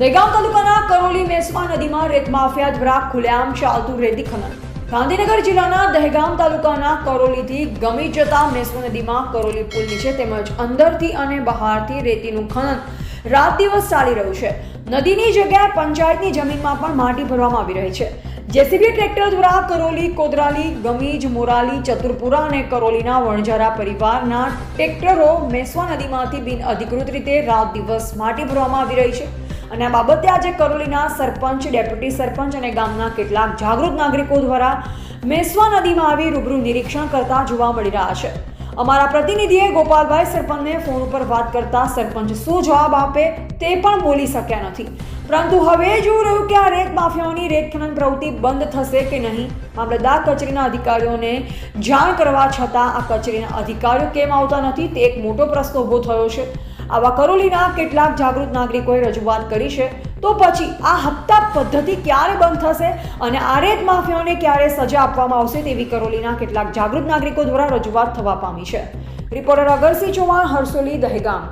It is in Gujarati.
દહેગામ તાલુકાના કરોલી મેસવા નદીમાં રેત માફિયા દ્વારા ખુલ્લેઆમ ચાલતું રેતી ખનન. ગાંધીનગર જિલ્લાના દહેગામ તાલુકાના કરોલીથી ગમી જતા મેસવા નદીમાં કરોલી પુલ નીચે તેમજ અંદરથી અને બહારથી રેતીનું ખનન રાત દિવસ ચાલી રહ્યું છે. નદીની જગ્યાએ પંચાયતની જમીનમાં પણ માટી ભરવામાં આવી રહી છે. જેસીબી ટ્રેક્ટર દ્વારા કરોલી, કોદરાલી, ગમીજ, મોરાલી, ચતુરપુરા અને કરોલીના વણઝારા પરિવારના ટ્રેક્ટરો મેસવા નદીમાંથી બિન અધિકૃત રીતે રાત દિવસ માટી ભરવામાં આવી રહી છે. અને આ બાબતે આજે કરોલીના સરપંચ, ડેપ્યુટી સરપંચ અને ગામના કેટલાક જાગૃત નાગરિકો દ્વારા મેસવા નદીમાં આવી રૂબરૂ નિરીક્ષણ કરતા જોવા મળી રહ્યા છે. અમારા પ્રતિનિધિએ ગોપાલભાઈ સરપંચને ફોન ઉપર વાત કરતા સરપંચ શું જવાબ આપે તે પણ બોલી શક્યા નથી. પરંતુ હવે જોવું રહ્યું કે આ રેત માફિયાઓની રેત ખનન પ્રવૃત્તિ બંધ થશે કે નહીં? મામલતદાર કચેરીના અધિકારીઓને જાણ કરવા છતાં આ કચેરીના અધિકારીઓ કેમ આવતા નથી તે એક મોટો પ્રશ્ન ઊભો થયો છે. આવા કરોલીના કેટલાક જાગૃત નાગરિકોએ રજૂઆત કરી છે. તો પછી આ હપ્તા પદ્ધતિ ક્યારે બંધ થશે અને આ રેત માફિયાઓને ક્યારે સજા આપવામાં આવશે તેવી કરોલીના કેટલાક જાગૃત નાગરિકો દ્વારા રજૂઆત થવા પામી છે. રિપોર્ટર અગરસિંહ ચૌહાણ હરસોલી દહેગામ.